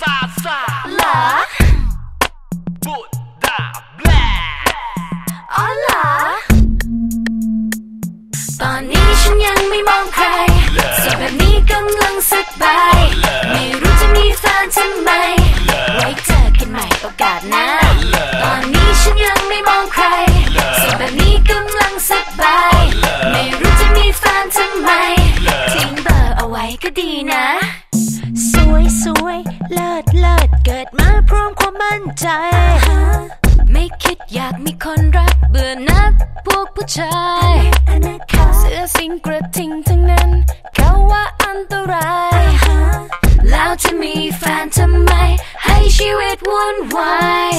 ซาซาเหรอบุดดาแบลอ๋อเหรอ ตอนนี้ฉันยังไม่มองใครโสดแบบนี้กำลังสบายไม่รู้จะมีแฟนทำไม ไว้เจอกันใหม่โอกาสหน้าตอนนี้ฉันยังไม่มองใครโสดแบบนี้กำลังสบายไม่รู้จะมีแฟนทำไมทิ้งเบอร์เอาไว้ก็ดีนะสวยสวย เลิศเลิศเกิดมาพร้อมความมั่นใจ ไม่คิดอยากมีคนรักเบื่อนักพวกผู้ชาย เสื้อสิงกระทิงทั้งนั้น เขาว่าอันตราย แล้วจะมีแฟนทำไม ให้ชีวิตวุ่นวาย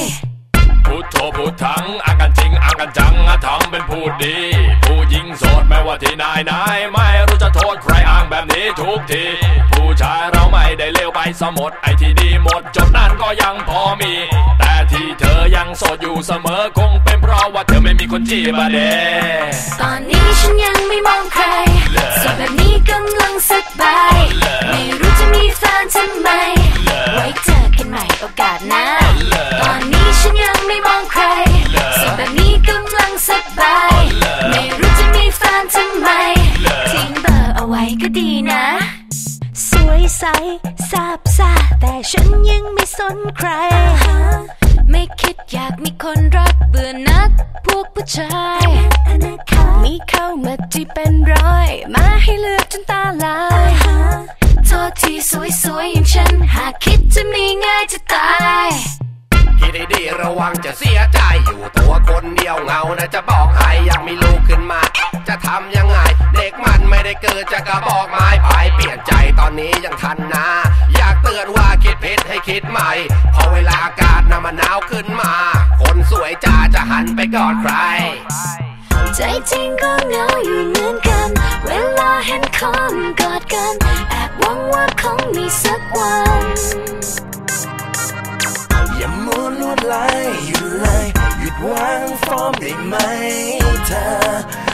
พูดโทพูดทั้งอางกันจริงอางกันจังทำเป็นพูดดี ผู้หญิงโสดไม่ว่าที่ไหนไหนไม่รู้จะโทษใครอ้างแบบนี้ทุกที สมดไอที่ดีหมดจนนั้นก็ยังพอมี แต่ที่เธอยังโสดอยู่เสมอคงเป็นเพราะว่าเธอไม่มีคนจีบอะเดตอนนี้ แต่ฉันยังไม่สนใคร ไม่คิดอยากมีคนรักเบื่อนักพวกผู้ชาย มีเข้ามาที่เป็นร้อย มาให้เลือกจนตาลายโทษที่สวยๆ อย่างฉัน หากคิดจะมีง่ายจะตายคิดให้ดีระวังจะเสียใจอยู่ตัวคนเดียวเงานะจะบอกให้ยังมีลูกขึ้นมา จะทำยังไง เด็กมันไม่ได้เกิดจะกระบอกไม้ไปเปลี่ยนใจตอนนี้ยังทันนะ คิดผิดให้คิดใหม่ พอเวลาอากาศน่ะมันหนาวขึ้นมา คนสวยจ้าจะหันไปกอดใคร ใจจริงก็เหงาอยู่เหมือนกัน เวลาเห็นคนกอดกัน แอบหวังว่าคงมีสักวันอย่ามัวลวดลายอยู่เลย หยุดวางฟอร์มได้ไหมเธอ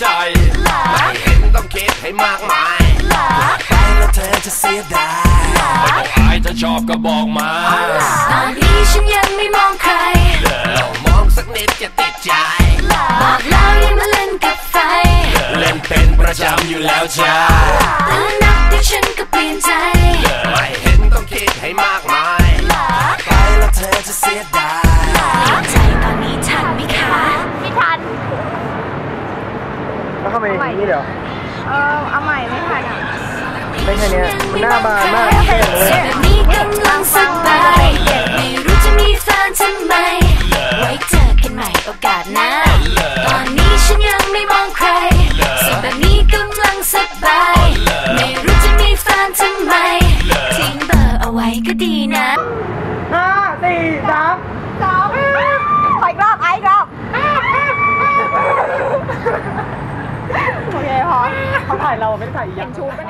ใจไม่เห็นต้องคิดให้มากมายเหรอไปแล้วเธอจะเสียดายไม่ต้องอายถ้าชอบก็บอกมาตอนนี้ฉันยังไม่มองใครเรามองสักนิดจะติดใจบอกแล้วอย่ามาเล่นกับไฟ เล่นเป็นประจำอยู่แล้วจ้าแล้วนับเดี๋ยวฉันก็เปลี่ยนใจ แล้วทำไมอย่างนี้เดี๋ยวเออเอาใหม่ไม่ทันอะไม่ใช่เนี้ยมันหน้าบานมากแค่เลยแบบนี้กำลัง ไม่ได้ถ่ยอีกอย่างชูปไหน